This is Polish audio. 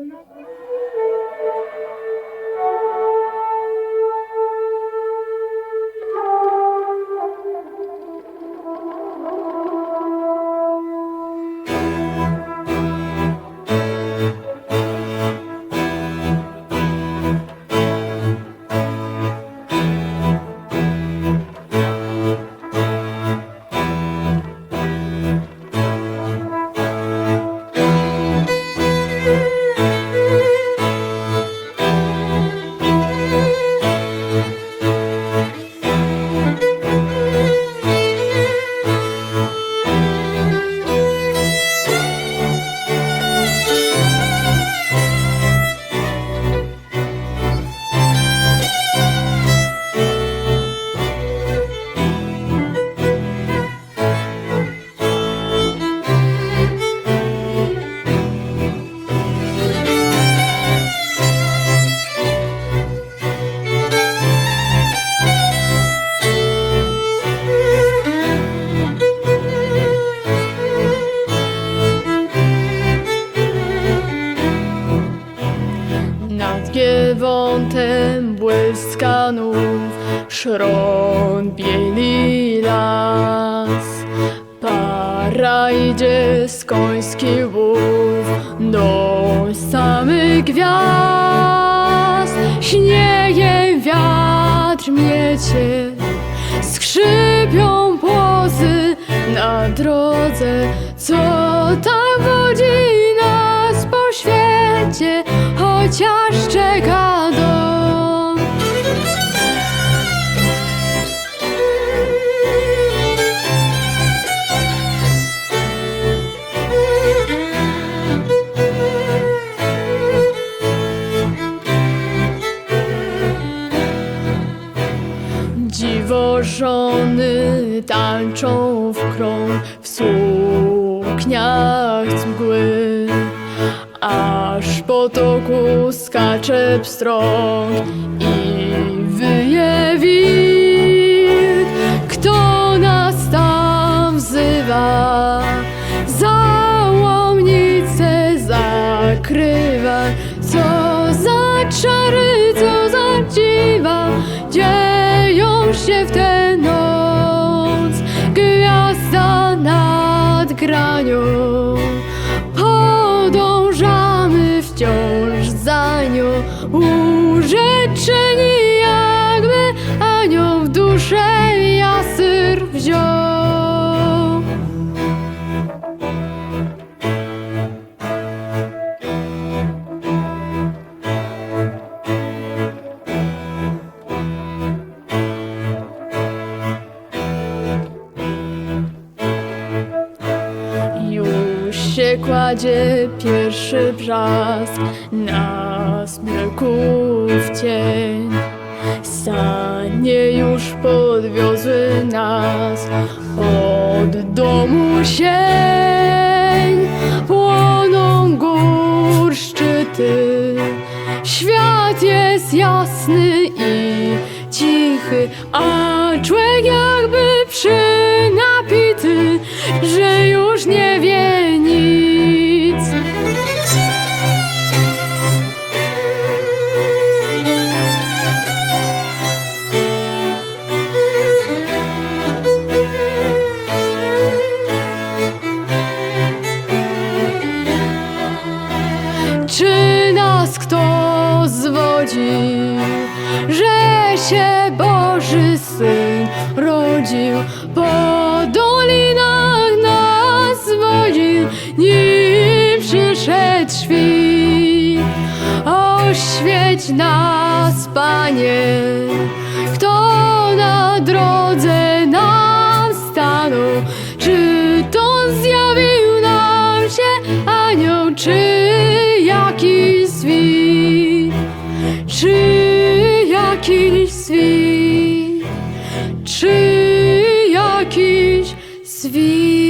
Uno. Giewątem błyska nów szron bieli las. Para idzie z koński łów do samych gwiazd. Śnieje wiatr miecie, skrzypią płozy na drodze, co tam Dziwożony tańczą w krąg w sukniach z mgły, aż potoku skacze pstrąg i wyje wilk. Kto nas tam wzywa? Załomnicę zakrywa, co za czary, Ooh. Już się kładzie pierwszy brzask na smyków cień. Sanie już podwiozły nas od domu sień. Płoną gór szczyty, świat jest jasny i cichy, a człowiek Nas kto zwodzi, że się Boży Syn rodził po dolinach nas wodził, nim przyszedł świt. Oświeć nas, Panie, kto na drodze nam stanął, czy to zjawił nam się anioł, czy якийсь світ, чи якийсь світ.